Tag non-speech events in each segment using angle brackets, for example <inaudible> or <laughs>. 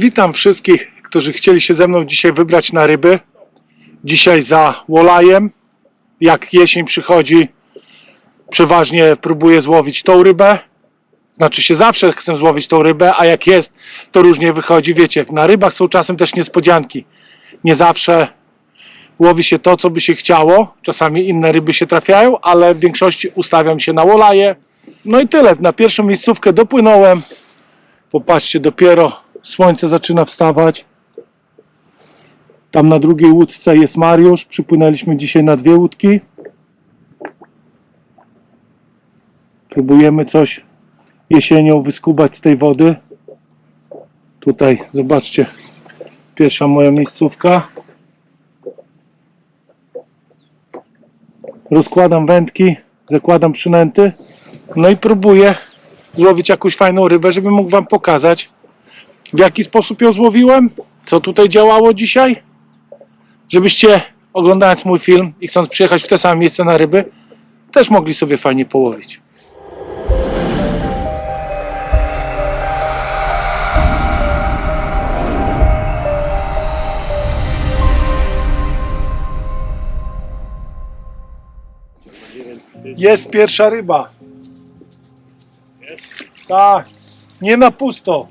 Witam wszystkich, którzy chcieli się ze mną dzisiaj wybrać na ryby. Dzisiaj za Wolajem. Jak jesień przychodzi, przeważnie próbuję złowić tą rybę. Znaczy się zawsze chcę złowić tą rybę, a jak jest, to różnie wychodzi. Wiecie, na rybach są czasem też niespodzianki. Nie zawsze łowi się to, co by się chciało. Czasami inne ryby się trafiają, ale w większości ustawiam się na Wolaje. No i tyle. Na pierwszą miejscówkę dopłynąłem. Popatrzcie, dopiero słońce zaczyna wstawać. Tam na drugiej łódce jest Mariusz. Przypłynęliśmy dzisiaj na dwie łódki. Próbujemy coś jesienią wyskubać z tej wody. Tutaj, zobaczcie, pierwsza moja miejscówka. Rozkładam wędki, zakładam przynęty. No i próbuję złowić jakąś fajną rybę, żeby mógł Wam pokazać, w jaki sposób ją złowiłem, co tutaj działało dzisiaj, żebyście oglądając mój film i chcąc przyjechać w te same miejsce na ryby, też mogli sobie fajnie połowić. Jest pierwsza ryba. Tak, nie na pusto.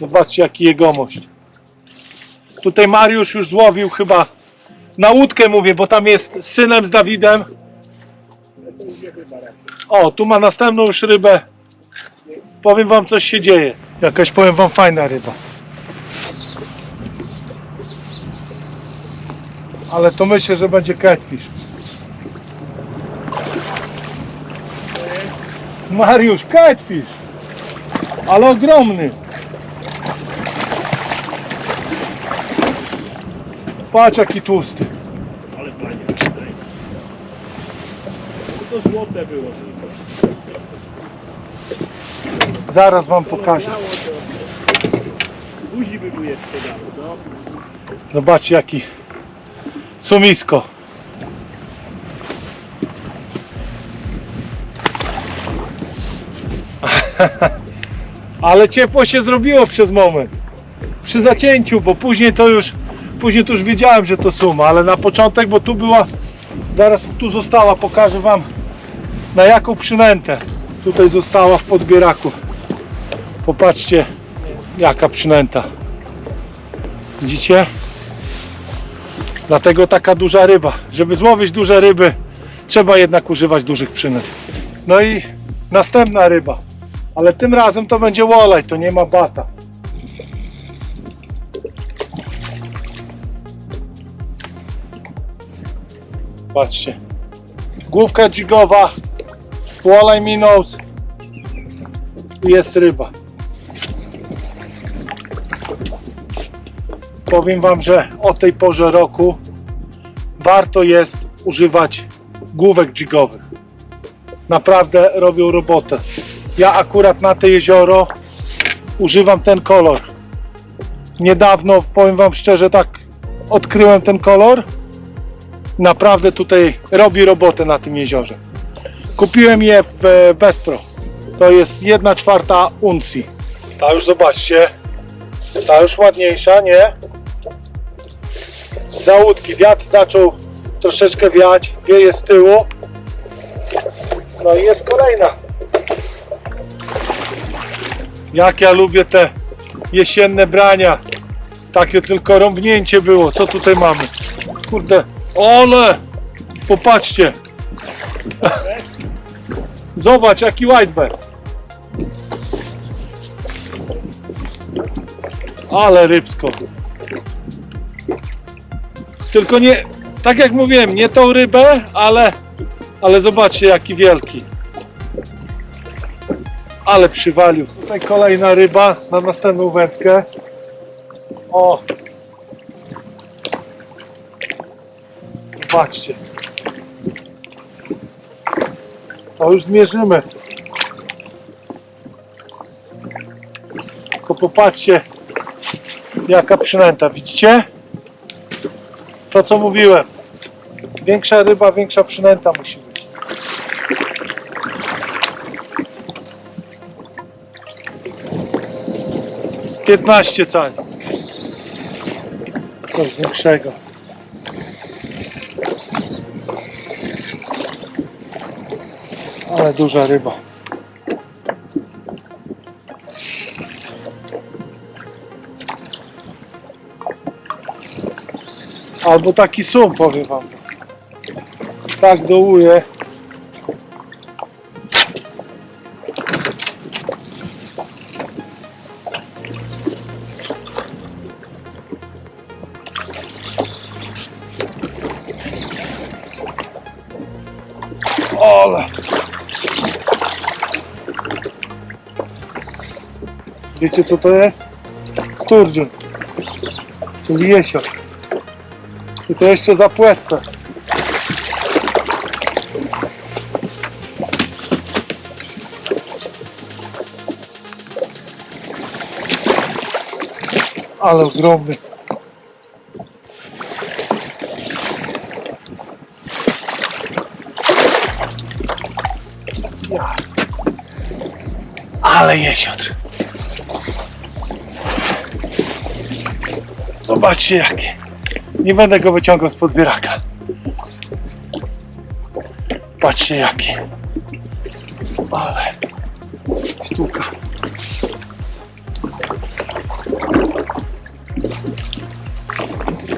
Zobaczcie jaki jegomość. Tutaj Mariusz już złowił chyba na łódkę mówię, bo tam jest synem z Dawidem. O, tu ma następną już rybę. Powiem wam coś się dzieje. Jakaś powiem wam fajna ryba. Ale to myślę, że będzie catfish. Mariusz, catfish! Ale ogromny! Patrz jaki tłusty. Ale fajnie tutaj. To złote było tylko. Zaraz wam pokażę. Buzi by mu jeszcze dało, no. Zobaczcie jaki sumisko. <laughs> Ale ciepło się zrobiło przez moment. Przy zacięciu, bo później to już później to już wiedziałem, że to suma, ale na początek, bo tu była zaraz tu została, pokażę wam na jaką przynętę tutaj została w podbieraku. Popatrzcie jaka przynęta. Widzicie? Dlatego taka duża ryba. Żeby złowić duże ryby, trzeba jednak używać dużych przynęt. No i następna ryba. Ale tym razem to będzie wolej, to nie ma bata. Patrzcie. Główka dźwigowa, wolej minął i jest ryba. powiem Wam, że o tej porze roku warto jest używać główek jigowych. Naprawdę robią robotę. Ja akurat na te jezioro używam ten kolor. Niedawno, powiem Wam szczerze, tak odkryłem ten kolor. Naprawdę tutaj robi robotę na tym jeziorze. Kupiłem je w Bespro. To jest 1 czwarta uncji. Ta już zobaczcie. Ta już ładniejsza, nie? za łódki. Wiatr zaczął troszeczkę wiać, wieje z tyłu. No i jest kolejna. Jak ja lubię te jesienne brania. Takie tylko rąbnięcie było. Co tutaj mamy? Kurde, ole! Popatrzcie. Zobacz jaki whiteback. Ale rybsko. Tylko nie, tak jak mówiłem, nie tą rybę, ale, ale zobaczcie jaki wielki. Ale przywalił. Tutaj kolejna ryba na następną wędkę. O! Zobaczcie. To już zmierzymy. Tylko popatrzcie jaka przynęta, widzicie? To co mówiłem. Większa ryba, większa przynęta musi być. 15 cali. Coś większego. Ale duża ryba. Albo taki sum, powiem wam. Tak dołuje. Ale. Wiecie co to jest? Sturdzień. Czyli jesiot. I to jeszcze za płetwę. Ale ogromny. Ale jesiotr. Zobaczcie jakie. Nie będę go wyciągał z podbieraka. Patrzcie jaki. Ale sztuka.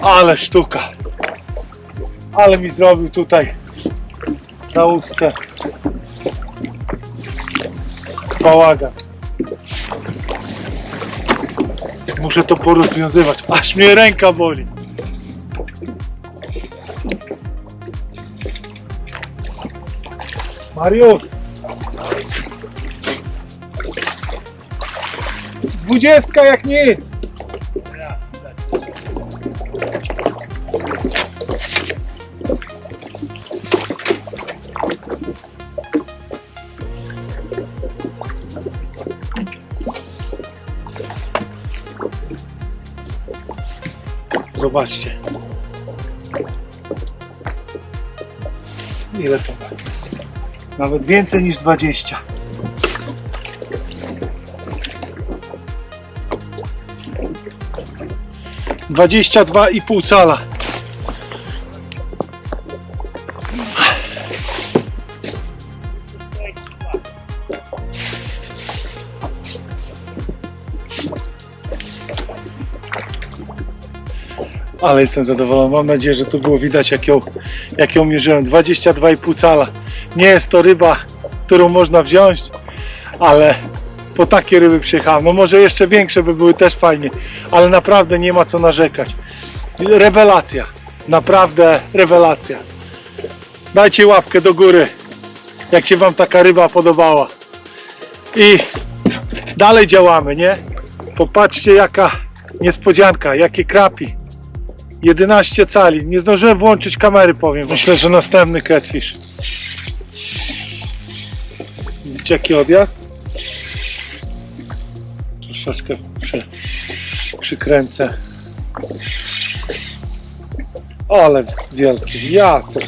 Ale sztuka. Ale mi zrobił tutaj na ustę bałagan. Muszę to porozwiązywać. Aż mnie ręka boli. Mariusz! Dwudziestka jak nic! Zobaczcie. Ile to ma? Nawet więcej niż 20. Dwadzieścia dwa i pół cala. Ale jestem zadowolony. Mam nadzieję, że tu było widać, jak ją, jak ją mierzyłem. 22,5 cala. Nie jest to ryba, którą można wziąć, ale po takie ryby przyjechałem. No może jeszcze większe by były też fajnie, ale naprawdę nie ma co narzekać. Rewelacja. Naprawdę rewelacja. Dajcie łapkę do góry, jak się Wam taka ryba podobała. I dalej działamy, nie? Popatrzcie jaka niespodzianka, jakie krapi. 11 cali. Nie zdążyłem włączyć kamery, powiem. Myślę, że następny catfish. Widzicie jaki odjazd? Troszeczkę przy, przykręcę. Ale wielki. To.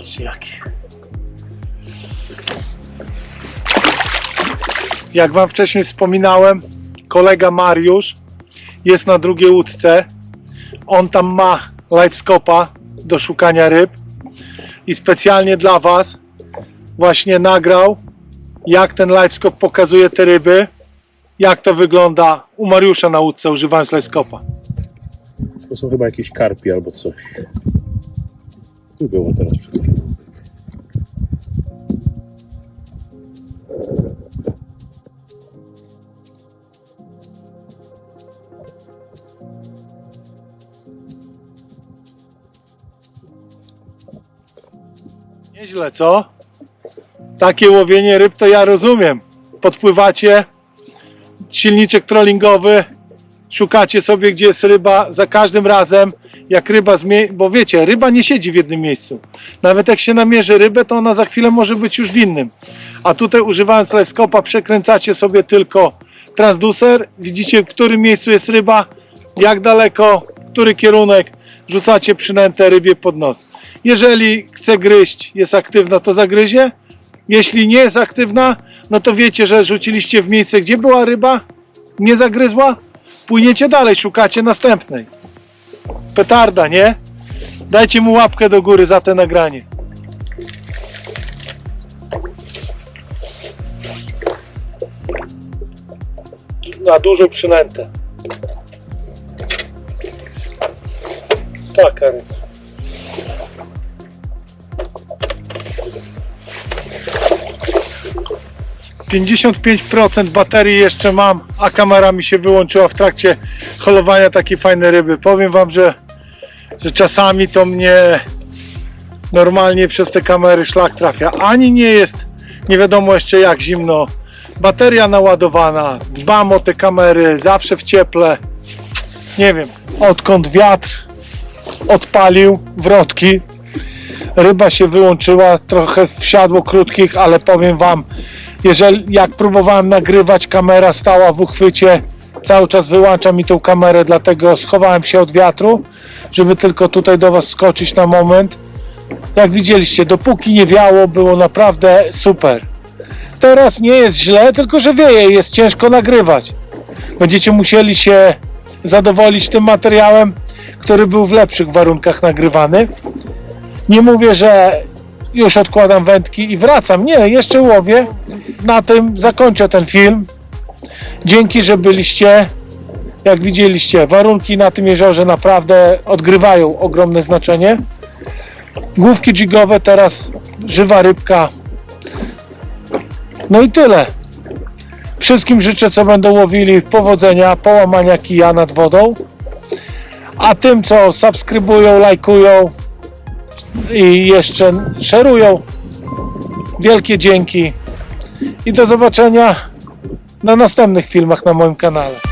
Zobaczcie. Jak Wam wcześniej wspominałem, kolega Mariusz jest na drugiej łódce. On tam ma livescopa do szukania ryb i specjalnie dla Was właśnie nagrał, jak ten livescope pokazuje te ryby, jak to wygląda u Mariusza na łódce używając livescopa. To są chyba jakieś karpi albo coś. Tu było teraz. Nieźle, co? Takie łowienie ryb to ja rozumiem. Podpływacie, silniczek trollingowy, szukacie sobie, gdzie jest ryba za każdym razem, jak ryba zmieni, bo wiecie, ryba nie siedzi w jednym miejscu. Nawet jak się namierzy rybę, to ona za chwilę może być już w innym. A tutaj używając livescopa przekręcacie sobie tylko transducer, widzicie w którym miejscu jest ryba, jak daleko, który kierunek, rzucacie przynętę rybie pod nos. Jeżeli chce gryźć, jest aktywna, to zagryzie. Jeśli nie jest aktywna, no to wiecie, że rzuciliście w miejsce, gdzie była ryba, nie zagryzła, płyniecie dalej, szukacie następnej. Petarda, nie? Dajcie mu łapkę do góry za te nagranie. Na dużą przynętę. Tak, Karyna. 55% baterii jeszcze mam, a kamera mi się wyłączyła w trakcie holowania takiej fajnej ryby. Powiem Wam, że, że czasami to mnie normalnie przez te kamery szlak trafia. Ani nie jest nie wiadomo jeszcze jak zimno. Bateria naładowana, dbam o te kamery, zawsze w cieple. Nie wiem, odkąd wiatr odpalił wrotki, ryba się wyłączyła, trochę wsiadło krótkich, ale powiem wam, jeżeli jak próbowałem nagrywać, kamera stała w uchwycie, cały czas wyłącza mi tą kamerę, dlatego schowałem się od wiatru, żeby tylko tutaj do was skoczyć na moment. Jak widzieliście, dopóki nie wiało, było naprawdę super. Teraz nie jest źle, tylko że wieje, jest ciężko nagrywać. Będziecie musieli się zadowolić tym materiałem, który był w lepszych warunkach nagrywany. Nie mówię, że już odkładam wędki i wracam. Nie, jeszcze łowię. Na tym zakończę ten film. Dzięki, że byliście. Jak widzieliście, warunki na tym jeziorze naprawdę odgrywają ogromne znaczenie. Główki jigowe, teraz żywa rybka. No i tyle. Wszystkim życzę, co będą łowili, powodzenia, połamania kija nad wodą. A tym, co subskrybują, lajkują i jeszcze szerują, wielkie dzięki. I do zobaczenia na następnych filmach na moim kanale.